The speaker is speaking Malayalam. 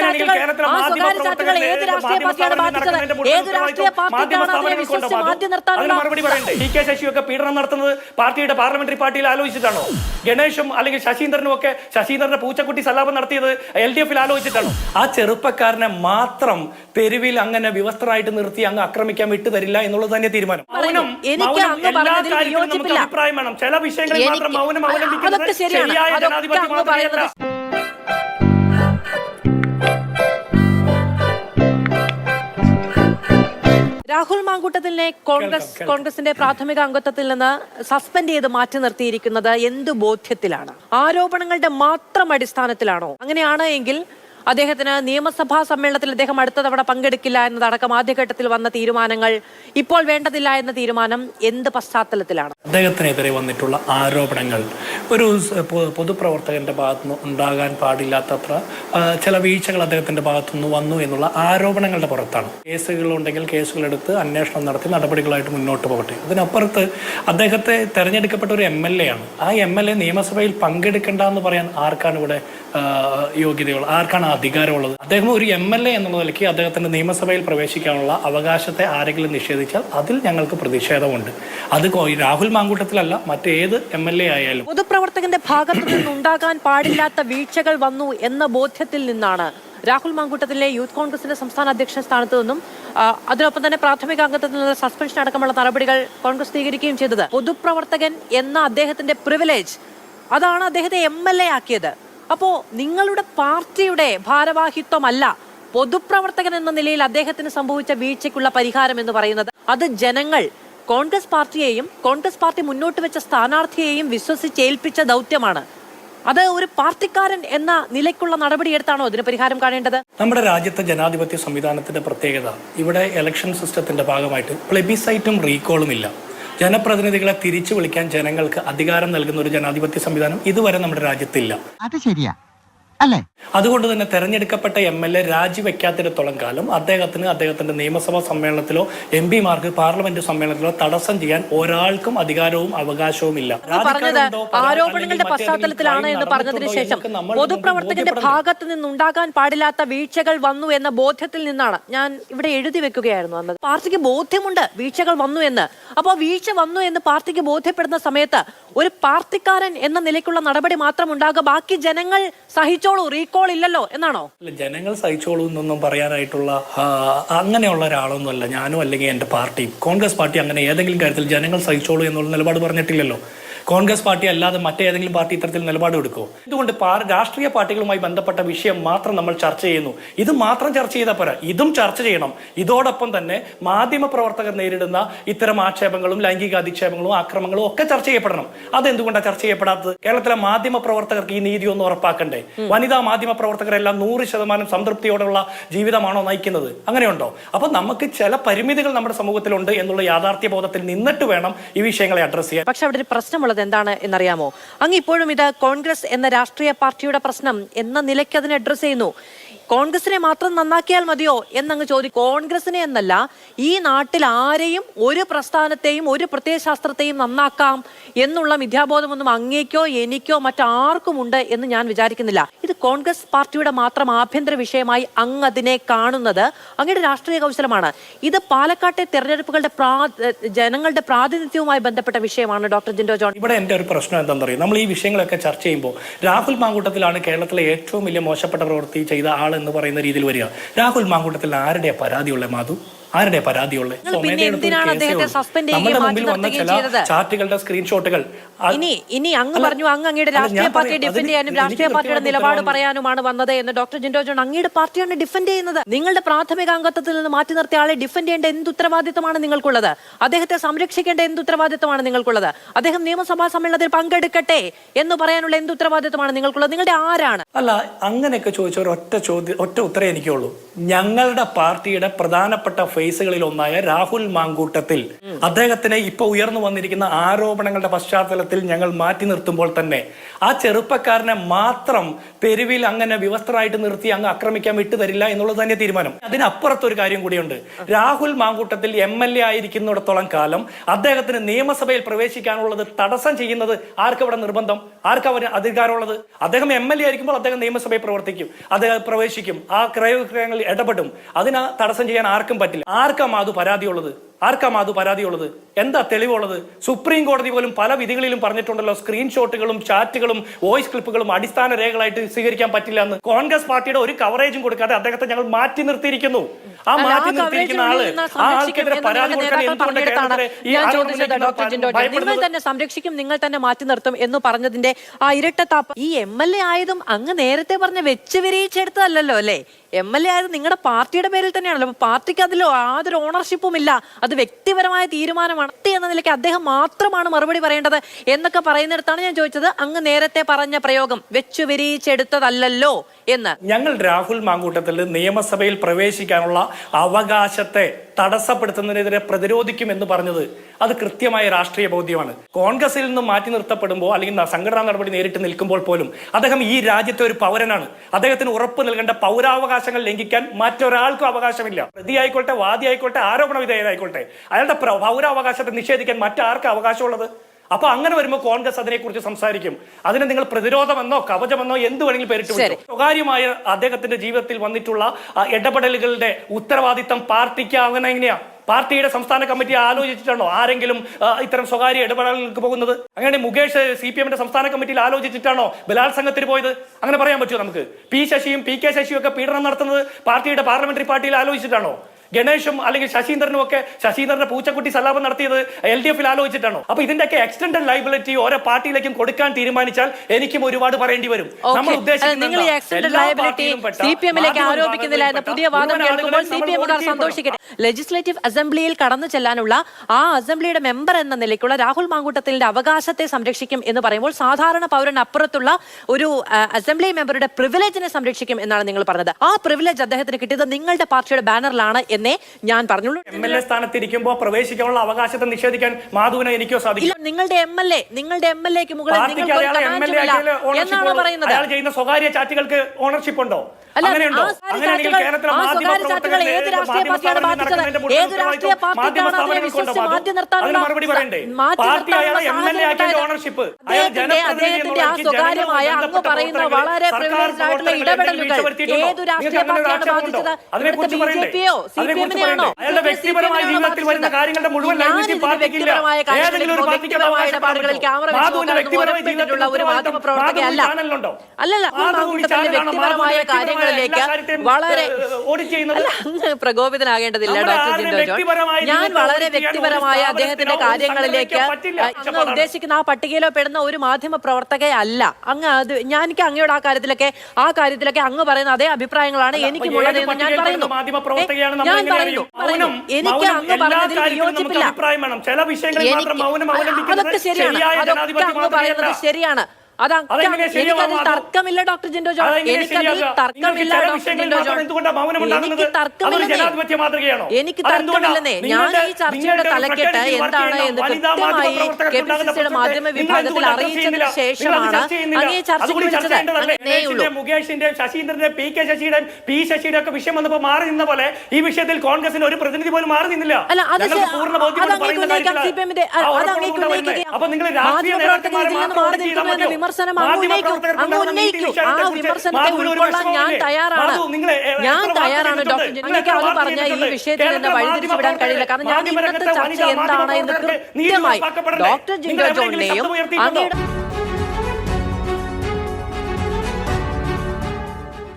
ചാറ്റുകൾ ഏത് രാഷ്ട്രീയ പാർട്ടിയാണ് മാധ്യമ ബാധിച്ചത്? ഏത് രാഷ്ട്രീയ അതിനെ വിശ്വസിച്ച്? മാറ്റി നിർത്താനുള്ള ശശിയൊക്കെ പീഡനം നടത്തുന്നത് പാർട്ടിയുടെ പാർലമെന്ററി പാർട്ടിയിൽ ആലോചിച്ചിട്ടാണോ? ഗണേഷും അല്ലെങ്കിൽ ശശീന്ദ്രനും ഒക്കെ ശശീന്ദ്രന്റെ പൂച്ചക്കുട്ടി സലാപം നടത്തിയത് എൽ ഡി എഫിൽ ആലോചിച്ചിട്ടാണോ? ആ ചെറുപ്പക്കാരനെ മാത്രം തെരുവിൽ അങ്ങനെ വിവസ്ത്രമായിട്ട് നിർത്തി അങ്ങ് ആക്രമിക്കാൻ വിട്ടു തരില്ല എന്നുള്ളത് തന്നെ തീരുമാനം. മൗനം അഭിപ്രായം വേണം. ചില വിഷയങ്ങളിൽ മാത്രം മൗനം അവലംബിക്കുന്നത്. ശരിയായ ജനാധിപത്യ രാഹുൽ മാങ്കൂട്ടത്തിനെ കോൺഗ്രസ് കോൺഗ്രസിന്റെ പ്രാഥമിക അംഗത്വത്തിൽ നിന്ന് സസ്പെൻഡ് ചെയ്ത് മാറ്റി നിർത്തിയിരിക്കുന്നത് എന്ത് ബോധ്യത്തിലാണ്? ആരോപണങ്ങളുടെ മാത്രം അടിസ്ഥാനത്തിലാണോ? അങ്ങനെയാണ് എങ്കിൽ അദ്ദേഹത്തിന് നിയമസഭാ സമ്മേളനത്തിൽ അദ്ദേഹം അടുത്ത തവണ പങ്കെടുക്കില്ല എന്നതടക്കം ആദ്യഘട്ടത്തിൽ വന്ന തീരുമാനങ്ങൾ ഇപ്പോൾ വേണ്ടതില്ല എന്ന തീരുമാനം എന്ത് പശ്ചാത്തലത്തിലാണ്? അദ്ദേഹത്തിനെതിരെ വന്നിട്ടുള്ള ആരോപണങ്ങൾ ഒരു പൊതുപ്രവർത്തകന്റെ ഭാഗത്തുനിന്ന് ഉണ്ടാകാൻ പാടില്ലാത്തത്ര ചില വീഴ്ചകൾ അദ്ദേഹത്തിന്റെ ഭാഗത്തുനിന്ന് വന്നു എന്നുള്ള ആരോപണങ്ങളുടെ പുറത്താണ്. കേസുകളുണ്ടെങ്കിൽ കേസുകളെടുത്ത് അന്വേഷണം നടത്തി നടപടികളായിട്ട് മുന്നോട്ട് പോകട്ടെ. അതിനപ്പുറത്ത് അദ്ദേഹത്തെ തെരഞ്ഞെടുക്കപ്പെട്ട ഒരു എം എൽ എ ആണ്. ആ എം എൽ എ നിയമസഭയിൽ പങ്കെടുക്കേണ്ട എന്ന് പറയാൻ ആർക്കാണ് ഇവിടെ യോഗ്യതകൾ ആർക്കാണ് അധികാരമുള്ളത്. അദ്ദേഹം ഒരു എം എൽ എ എന്നുള്ള നിലയ്ക്ക് അദ്ദേഹത്തിന്റെ നിയമസഭയിൽ പ്രവേശിക്കാനുള്ള അവകാശത്തെ ആരെങ്കിലും നിഷേധിച്ചാൽ അതിൽ ഞങ്ങൾക്ക് പ്രതിഷേധമുണ്ട്. അത് രാഹുൽ മാങ്കൂട്ടത്തിലല്ല മറ്റേത് എം എൽ എ ആയാലും. പൊതുപ്രവർത്തകന്റെ ഭാഗത്തു നിന്നുണ്ടാകാൻ പാടില്ലാത്ത വീഴ്ചകൾ വന്നു എന്ന ബോധ്യത്തിൽ നിന്നാണ് രാഹുൽ മാങ്കൂട്ടത്തിലെ യൂത്ത് കോൺഗ്രസിന്റെ സംസ്ഥാന അധ്യക്ഷ സ്ഥാനത്ത് നിന്നും അതിനൊപ്പം തന്നെ പ്രാഥമിക അംഗത്വത്തിൽ നിന്നുള്ള സസ്പെൻഷൻ അടക്കമുള്ള നടപടികൾ കോൺഗ്രസ് സ്വീകരിക്കുകയും ചെയ്തത്. പൊതുപ്രവർത്തകൻ എന്ന അദ്ദേഹത്തിന്റെ പ്രിവിലേജ് അതാണ് അദ്ദേഹത്തെ എം എൽ എ ആക്കിയത്. അപ്പോ നിങ്ങളുടെ പാർട്ടിയുടെ ഭാരവാഹിത്വമല്ല പൊതുപ്രവർത്തകൻ എന്ന നിലയിൽ അദ്ദേഹത്തിന് സംഭവിച്ച വീഴ്ചയ്ക്കുള്ള പരിഹാരം എന്ന് പറയുന്നത്. അത് ജനങ്ങൾ കോൺഗ്രസ് പാർട്ടിയെയും കോൺഗ്രസ് പാർട്ടി മുന്നോട്ട് വെച്ച സ്ഥാനാർത്ഥിയെയും വിശ്വസിച്ചേൽപ്പിച്ച ദൗത്യമാണ്. അത് ഒരു പാർട്ടിക്കാരൻ എന്ന നിലയ്ക്കുള്ള നടപടിയെടുത്താണോ ഇതിന് പരിഹാരം കാണേണ്ടത്? നമ്മുടെ രാജ്യത്തെ ജനാധിപത്യ സംവിധാനത്തിന്റെ പ്രത്യേകത. ഇവിടെ ഇലക്ഷൻ സിസ്റ്റത്തിന്റെ ഭാഗമായിട്ട് പ്ലെബിസൈറ്റും റീകോളും ഇല്ല. ജനപ്രതിനിധികളെ തിരിച്ചു വിളിക്കാൻ ജനങ്ങൾക്ക് അധികാരം നൽകുന്ന ഒരു ജനാധിപത്യ സംവിധാനം ഇതുവരെ നമ്മുടെ രാജ്യത്തില്ല. അത് ശരിയാ. അല്ലേ? അതുകൊണ്ട് തന്നെ തെരഞ്ഞെടുക്കപ്പെട്ട എം എൽ എ രാജിവെക്കാത്തിടത്തോളം കാലം അദ്ദേഹത്തിന് അദ്ദേഹത്തിന്റെ നിയമസഭാ സമ്മേളനത്തിലോ എം പിമാർക്ക് പാർലമെന്റ് സമ്മേളനത്തിലോ തടസ്സം ചെയ്യാൻ ഒരാൾക്കും അധികാരവും അവകാശവും ഇല്ല. ആരോപണങ്ങളുടെ പശ്ചാത്തലത്തിലാണ് എന്ന് പറഞ്ഞതിന് ശേഷം പൊതുപ്രവർത്തകന്റെ ഭാഗത്ത് നിന്നുണ്ടാകാൻ പാടില്ലാത്ത വീഴ്ചകൾ വന്നു എന്ന ബോധ്യത്തിൽ നിന്നാണ് ഞാൻ ഇവിടെ എഴുതി വെക്കുകയായിരുന്നു അന്നത് പാർട്ടിക്ക് ബോധ്യമുണ്ട് വീഴ്ചകൾ വന്നു എന്ന്. അപ്പോൾ വീഴ്ച വന്നു എന്ന് പാർട്ടിക്ക് ബോധ്യപ്പെടുന്ന സമയത്ത് ഒരു പാർട്ടിക്കാരൻ എന്ന നിലയ്ക്കുള്ള നടപടി മാത്രം ഉണ്ടാകുക ബാക്കി ജനങ്ങൾ സഹിച്ചോളൂ റീകോൾ ഇല്ലല്ലോ എന്നാണോ? ജനങ്ങൾ സഹിച്ചോളൂ എന്നൊന്നും പറയാനായിട്ടുള്ള അങ്ങനെയുള്ള ഒരാളൊന്നുമല്ല. ഞാനും അല്ലെങ്കിൽ എന്റെ പാർട്ടിയും കോൺഗ്രസ് പാർട്ടി അങ്ങനെ ഏതെങ്കിലും കാര്യത്തിൽ ജനങ്ങൾ സഹിച്ചോളൂ എന്നുള്ള നിലപാട് പറഞ്ഞിട്ടില്ലല്ലോ. കോൺഗ്രസ് പാർട്ടി അല്ലാതെ മറ്റേതെങ്കിലും പാർട്ടി ഇത്തരത്തിൽ നിലപാട് എടുക്കുമോ ഇതുകൊണ്ട് രാഷ്ട്രീയ പാർട്ടികളുമായി ബന്ധപ്പെട്ട വിഷയം മാത്രം നമ്മൾ ചർച്ച ചെയ്യുന്നു. ഇത് മാത്രം ചർച്ച ചെയ്താൽ പോരാ. ഇതും ചർച്ച ചെയ്യണം. ഇതോടൊപ്പം തന്നെ മാധ്യമ പ്രവർത്തകർ നേരിടുന്ന ഇത്തരം ആക്ഷേപങ്ങളും ലൈംഗിക അധിക്ഷേപങ്ങളും ആക്രമങ്ങളും ഒക്കെ ചർച്ച ചെയ്യപ്പെടണം. അതെന്തുകൊണ്ടാണ് ചർച്ച ചെയ്യപ്പെടാത്തത്? കേരളത്തിലെ മാധ്യമ പ്രവർത്തകർക്ക് ഈ നീതി ഒന്ന് ഉറപ്പാക്കണ്ടേ? വനിതാ മാധ്യമ പ്രവർത്തകരെല്ലാം നൂറ് ശതമാനം സംതൃപ്തിയോടുള്ള ജീവിതമാണോ നയിക്കുന്നത്? അങ്ങനെയുണ്ടോ? അപ്പൊ നമുക്ക് ചില പരിമിതികൾ നമ്മുടെ സമൂഹത്തിലുണ്ട് എന്നുള്ള യാഥാർത്ഥ്യ ബോധത്തിൽ നിന്നിട്ട് വേണം ഈ വിഷയങ്ങളെ അഡ്രസ് ചെയ്യാൻ. പക്ഷെ അവിടെ ഒരു പ്രശ്നമുള്ളത് എന്താണ് എന്നറിയാമോ? അങ്ങ് ഇപ്പോഴും ഇത് കോൺഗ്രസ് എന്ന രാഷ്ട്രീയ പാർട്ടിയുടെ പ്രശ്നം എന്ന നിലയ്ക്ക് അതിനെ അഡ്രസ് ചെയ്യുന്നു. കോൺഗ്രസിനെ മാത്രം നന്നാക്കിയാൽ മതിയോ എന്നങ്ങ് ചോദി കോൺഗ്രസിനെ എന്നല്ല ഈ നാട്ടിൽ ആരെയും ഒരു പ്രസ്ഥാനത്തെയും ഒരു പ്രത്യയശാസ്ത്രത്തെയും നന്നാക്കാം എന്നുള്ള മിഥ്യാബോധമൊന്നും അങ്ങേക്കോ എനിക്കോ മറ്റാർക്കും ഉണ്ട് എന്ന് ഞാൻ വിചാരിക്കുന്നില്ല. ഇത് കോൺഗ്രസ് പാർട്ടിയുടെ മാത്രം ആഭ്യന്തര വിഷയമായി അങ്ങ് അതിനെ കാണുന്നത് അങ്ങയുടെ രാഷ്ട്രീയ കൗശലമാണ്. ഇത് പാലക്കാട്ടെ തെരഞ്ഞെടുപ്പുകളുടെ ജനങ്ങളുടെ പ്രാതിനിധ്യവുമായി ബന്ധപ്പെട്ട വിഷയമാണ് ഡോക്ടർ ജിൻഡോ ജോൺ. ഇവിടെ എന്റെ ഒരു പ്രശ്നം എന്താണെന്ന് അറിയാം നമ്മൾ ഈ വിഷയങ്ങളൊക്കെ ചർച്ച ചെയ്യുമ്പോൾ രാഹുൽ മാങ്കൂട്ടത്തിലാണ് കേരളത്തിലെ ഏറ്റവും വലിയ മോശപ്പെട്ട പ്രവൃത്തി ചെയ്ത ആൾ എന്ന് പറയുന്ന രീതിയിൽ വരിക. രാഹുൽ മാങ്കൂട്ടത്തിൽ ആരുടെ പരാതിയുള്ള മാധു? ആരുടെ പരാതിയുള്ള? നമ്മുടെ മുമ്പിൽ വന്ന ചില ചാർട്ടുകളുടെ സ്ക്രീൻഷോട്ടുകൾ ഇനി ഇനി അങ്ങ് പറഞ്ഞു അങ്ങ് അങ്ങയുടെ രാഷ്ട്രീയ പാർട്ടിയെ. ഡിഫെൻഡ് ചെയ്യാനും രാഷ്ട്രീയ പാർട്ടിയുടെ നിലപാട് പറയാനുമാണ് വന്നത് എന്ന് ഡോക്ടർ ജിൻഡോ ജോൺ അങ്ങയുടെ പാർട്ടിയാണ് ഡിഫെൻഡ് ചെയ്യുന്നത്. നിങ്ങളുടെ പ്രാഥമിക അംഗത്വത്തിൽ നിന്ന് മാറ്റി നിർത്തിയ ആളെ ഡിഫെൻഡ് ചെയ്യേണ്ട എന്ത് ഉത്തരവാദിത്തമാണ് നിങ്ങൾക്കുള്ളത്? അദ്ദേഹത്തെ സംരക്ഷിക്കേണ്ട എന്ത് ഉത്തരവാദിത്തമാണ് നിങ്ങൾക്കുള്ളത്? അദ്ദേഹം നിയമസഭാ സമ്മേളനത്തിൽ പങ്കെടുക്കട്ടെ എന്ന് പറയാനുള്ള എന്ത് ഉത്തരവാദിത്തമാണ് നിങ്ങൾക്കുള്ളത്? നിങ്ങളുടെ ആരാണ്? അല്ല അങ്ങനെയൊക്കെ ചോദിച്ച ഒറ്റ ചോദ്യം ഒറ്റ ഉത്തരം എനിക്കുള്ളൂ. ഞങ്ങളുടെ പാർട്ടിയുടെ പ്രധാനപ്പെട്ട ഫേസുകളിൽ ഒന്നായ രാഹുൽ മാങ്കൂട്ടത്തിൽ അദ്ദേഹത്തിന് ഇപ്പൊ ഉയർന്നു വന്നിരിക്കുന്ന ആരോപണങ്ങളുടെ പശ്ചാത്തലത്തിൽ മാങ്കൂട്ടത്തിൽ ഞങ്ങൾ മാറ്റി നിർത്തുമ്പോൾ തന്നെ ആ ചെറുപ്പക്കാരനെ മാത്രം തെരുവിൽ അങ്ങനെ വിവസ്ത്രമായിട്ട് നിർത്തി അങ്ങ് ആക്രമിക്കാൻ വിട്ടുതരില്ല എന്നുള്ളത് തന്നെ തീരുമാനം. അതിനപ്പുറത്ത് ഒരു കാര്യം കൂടിയുണ്ട്. Rahul Mamkootathil M L A ആയിരിക്കുന്നിടത്തോളം കാലം അദ്ദേഹത്തിന് നിയമസഭയിൽ പ്രവേശിക്കാനുള്ളത് തടസ്സം ചെയ്യുന്നത് ആർക്കവിടെ നിർബന്ധം? ആർക്കവന് അധികാരമുള്ളത്? അദ്ദേഹം എം എൽ എ ആയിരിക്കുമ്പോൾ അദ്ദേഹം നിയമസഭയിൽ പ്രവർത്തിക്കും. അദ്ദേഹം പ്രവേശിക്കും. ആ ക്രയവിക്രയങ്ങളിൽ ഇടപെടും. അതിന് തടസ്സം ചെയ്യാൻ ആർക്കും പറ്റില്ല. ആർക്കാണ് അത് പരാതിയുള്ളത്? ആർക്കാ അത് പരാതിയുള്ളത്? എന്താ തെളിവുള്ളത്? സുപ്രീം കോടതി പോലും പല വിധികളിലും പറഞ്ഞിട്ടുണ്ടല്ലോ സ്ക്രീൻഷോട്ടുകളും ചാറ്റുകളും വോയിസ് ക്ലിപ്പുകളും അടിസ്ഥാന രേഖകളായിട്ട് സ്വീകരിക്കാൻ പറ്റില്ല എന്ന്. കോൺഗ്രസ് പാർട്ടിയുടെ ഒരു കവറേജും കൊടുക്കാതെ അദ്ദേഹത്തെ ഞങ്ങൾ മാറ്റി നിർത്തിയിരിക്കുന്നു. ആ മാറ്റി നിർത്തിയിരിക്കുന്ന ആൾ ആ ആൾക്കെതിരെ പരാതി കൊടുക്കാൻ എന്തുകൊണ്ട്. നിങ്ങൾ തന്നെ സംരക്ഷിക്കും നിങ്ങൾ തന്നെ മാറ്റി നിർത്തും എന്ന് പറഞ്ഞതിന്റെ ആ ഇരട്ടത്താപ്പ്. ഈ എം എൽ എ ആയതും അങ്ങ് നേരത്തെ പറഞ്ഞ വെച്ച് വിരയിച്ചെടുത്തതല്ലോ അല്ലേ? എം എൽ എ ആയത് നിങ്ങളുടെ പാർട്ടിയുടെ പേരിൽ തന്നെയാണല്ലോ. അപ്പോൾ പാർട്ടിക്ക് അതിൽ യാതൊരു ഓണർഷിപ്പും ഇല്ല. അത് വ്യക്തിപരമായ തീരുമാനമാണ് എന്ന നിലയ്ക്ക് അദ്ദേഹം മാത്രമാണ് മറുപടി പറയേണ്ടത് എന്നൊക്കെ പറയുന്നിടത്താണ് ഞാൻ ചോദിച്ചത്. അങ്ങ് നേരത്തെ പറഞ്ഞ പ്രയോഗം വെച്ചു വിരിയിച്ചെടുത്തതല്ലോ എന്ന്. ഞങ്ങൾ രാഹുൽ മാങ്കൂട്ടത്തിൽ നിയമസഭയിൽ പ്രവേശിക്കാനുള്ള അവകാശത്തെ തടസ്സപ്പെടുത്തുന്നതിനെതിരെ പ്രതിരോധിക്കും എന്ന് പറഞ്ഞത് അത് കൃത്യമായ രാഷ്ട്രീയ ബോധ്യമാണ്. കോൺഗ്രസിൽ നിന്ന് മാറ്റി നിർത്തപ്പെടുമ്പോൾ അല്ലെങ്കിൽ സംഘടനാ നടപടി നേരിട്ട് നിൽക്കുമ്പോൾ പോലും അദ്ദേഹം ഈ രാജ്യത്തെ ഒരു പൗരനാണ്. അദ്ദേഹത്തിന് ഉറപ്പ് നൽകേണ്ട പൗരാവകാശങ്ങൾ ലംഘിക്കാൻ മറ്റൊരാൾക്കും അവകാശമില്ല. പ്രതി ആയിക്കോട്ടെ വാദി ആയിക്കോട്ടെ ആരോപണ വിധേയനായിക്കോട്ടെ അയാളുടെ പ്ര- പൗരാവകാശത്തെ നിഷേധിക്കാൻ മറ്റാർക്കും അവകാശമുള്ളത്? അപ്പൊ അങ്ങനെ വരുമ്പോൾ കോൺഗ്രസ് അതിനെക്കുറിച്ച് സംസാരിക്കും. അതിനെ നിങ്ങൾ പ്രതിരോധമെന്നോ കവചമെന്നോ എന്ത് വേണമെങ്കിലും പേരിട്ട്. സ്വകാര്യമായ അദ്ദേഹത്തിന്റെ ജീവിതത്തിൽ വന്നിട്ടുള്ള ഇടപെടലുകളുടെ ഉത്തരവാദിത്തം പാർട്ടിക്ക് അങ്ങനെ എങ്ങനെയാ? പാർട്ടിയുടെ സംസ്ഥാന കമ്മിറ്റി ആലോചിച്ചിട്ടാണോ ആരെങ്കിലും ഇത്തരം സ്വകാര്യ ഇടപെടലുകൾക്ക് പോകുന്നത്? അങ്ങനെ മുകേഷ് സി പി എമ്മിന്റെ സംസ്ഥാന കമ്മിറ്റിയിൽ ആലോചിച്ചിട്ടാണോ ബലാത്സംഗത്തിന് പോയത്? അങ്ങനെ പറയാൻ പറ്റുമോ നമുക്ക്? പി ശശിയും പി കെ ശശിയും ഒക്കെ പീഡനം നടത്തുന്നത് പാർട്ടിയുടെ പാർലമെന്ററി പാർട്ടിയിൽ ആലോചിച്ചിട്ടാണോ? ഗണേഷും അല്ലെങ്കിൽ ശശീന്ദ്രനും ഒക്കെ ശശീന്ദ്രന്റെ പൂച്ചക്കുട്ടി സലാപം നടത്തിയത് എൽ ഡി എഫിൽ ആലോചിച്ചിട്ടാണോ? അപ്പൊ ഇതിന്റെയൊക്കെ എക്സ്റ്റൻഡഡ് ലൈബിലിറ്റി ഓരോ പാർട്ടിയിലേക്കും കൊടുക്കാൻ തീരുമാനിച്ചാൽ എനിക്കും ഒരുപാട് പറയേണ്ടി വരും. നമ്മൾ ഉദ്ദേശിക്കുന്നത് എക്സ്റ്റൻഡ് ലെജിസ്ലേറ്റീവ് അസംബ്ലിയിൽ കടന്നു ചെല്ലാനുള്ള ആ അസംബ്ലിയുടെ മെമ്പർ എന്ന നിലയ്ക്കുള്ള രാഹുൽ മാങ്കൂട്ടത്തിന്റെ അവകാശത്തെ സംരക്ഷിക്കും എന്ന് പറയുമ്പോൾ സാധാരണ പൗരന് അപ്പുറത്തുള്ള ഒരു അസംബ്ലി മെമ്പറുടെ പ്രിവിലേജിനെ സംരക്ഷിക്കും എന്നാണ് നിങ്ങൾ പറഞ്ഞത്. ആ പ്രിവിലേജ് അദ്ദേഹത്തിന് കിട്ടിയത് നിങ്ങളുടെ പാർട്ടിയുടെ ബാനറിലാണ് എന്നേ ഞാൻ പറഞ്ഞുള്ളൂ. എം എൽ എ സ്ഥാനത്തിരിക്കുമ്പോൾ പ്രവേശിക്കാനുള്ള അവകാശത്തെ നിഷേധിക്കാൻ മാധുവിനെ എനിക്കോ സാധിക്കില്ല നിങ്ങളുടെ എം എൽ എ നിങ്ങളുടെ എം എൽ എക്ക് മുകളിൽ എന്നാണ് പറയുന്നത്? അയാൾ ചെയ്യുന്ന സ്വകാര്യ ചാറ്റുകൾക്ക് ഓണർഷിപ്പ് ഉണ്ടോ? ഓണർഷിപ്പ് അദ്ദേഹത്തിന്റെ ആ സ്വകാര്യമായ അങ്ങ് പറയുന്ന വളരെ പ്രിവിലേജ്ഡ് ആയിട്ടുള്ള ഇടപെടലുകൾ. ഏത് രാഷ്ട്രീയ പാർട്ടിയാണ് ബാധിച്ചത്? ബി ജെ പിയോ സി അയാളുടെ വ്യക്തിപരമായ ജീവിതത്തിൽ വരുന്ന കാര്യങ്ങളുടെ മുഴുവൻ ലൈബ്രറി പാർട്ടിക്കില്ല ഏതെങ്കിലും ഒരു പാർട്ടിക്ക് വ്യക്തിപരമായ ഇടപാടുകളിൽ ക്യാമറ വെച്ച് മാധുവിന്റെ വ്യക്തിപരമായ ജീവിതത്തിലുള്ള ഒരു മാധ്യമ പ്രവർത്തകയല്ല അല്ലല്ല വ്യക്തിപരമായ കാര്യങ്ങളിലേക്ക് വളരെ പ്രകോപിതനാകേണ്ടതില്ല ഡോക്ടർ ജിൻഡോ ജോൺ. ഞാൻ വളരെ വ്യക്തിപരമായ അദ്ദേഹത്തിന്റെ കാര്യങ്ങളിലേക്ക് അങ്ങ് ഉദ്ദേശിക്കുന്ന ആ പട്ടികയിലോ പെടുന്ന ഒരു മാധ്യമ പ്രവർത്തകയല്ല അങ്ങ് അത് ഞാൻ എനിക്ക് അങ്ങയുടെ ആ കാര്യത്തിലൊക്കെ ആ കാര്യത്തിലൊക്കെ അങ്ങ് പറയുന്ന അതേ അഭിപ്രായങ്ങളാണ് എനിക്കും ഞാൻ പറയുന്നു. പെടുന്ന ഞാൻ പറയുന്നു. എനിക്ക് അങ്ങ് പറഞ്ഞതിൽ വിയോജിപ്പില്ല. അതൊക്കെ ശരിയാണ്. അതൊക്കെ അങ്ങ് പറയുന്നത് ശരിയാണ്. അത്? തർക്കമില്ല ഡോക്ടർ ജിൻഡോ ജോൺ അതെങ്ങനെ എനിക്കതിൽ തർക്കമില്ല ഡോക്ടർ ജിൻഡോ ജോൺ? എനിക്ക് തർക്കമില്ലെന്നേ? എനിക്ക്? തർക്കമില്ലെന്നേ ഞാൻ ഈ ചർച്ചയുടെ തലക്കെട്ട് എന്താണ് എന്ന് കൃത്യമായി കെ പി സി സിയുടെ മാധ്യമ വിഭാഗത്തിൽ നിങ്ങൾ എന്തുകൊണ്ട് അറിയിച്ചതിന് ചർച്ച ചെയ്യുന്നില്ല? ശേഷമാണ് നിങ്ങൾ ചർച്ച ചെയ്യുന്നില്ല. അങ്ങ് ഈ ചർച്ചയ്ക്ക് വിളിച്ചത് ചെയ്യേണ്ടതല്ലേ? അങ്ങനെയുള്ളൂ മുകേഷിന്റെ ശശീന്ദ്രന്റെ പി കെ ശശിയുടെ പി ശശിയുടെ ഒക്കെ വിഷയം വന്നപ്പോ മാറി നിന്ന പോലെ ഈ വിഷയത്തിൽ കോൺഗ്രസിന്റെ ഒരു പ്രതിനിധി പോലും മാറി നിന്നില്ല. അപ്പൊ നിങ്ങൾ രാഷ്ട്രീയ നേതാക്കന്മാരെ വിമർശനം അങ്ങ് ഉന്നയിക്കൂ. ആ വിമർശനത്തെ ഉൾക്കൊള്ളാൻ ഞാൻ തയ്യാറാണ്. ഞാൻ തയ്യാറാണ് ഡോക്ടർ എനിക്ക് അത് പറഞ്ഞ ഈ വിഷയത്തിൽ നിന്ന് വഴിതിരിച്ചുവിടാൻ വിടാൻ കഴിയില്ല. കാരണം ഞാൻ ഇന്നത്തെ ചർച്ച എന്താണ് എന്ന് കൃത്യമായി ഡോക്ടർ ജിൻഡോ ജോണിനെയും അങ്ങയുടെ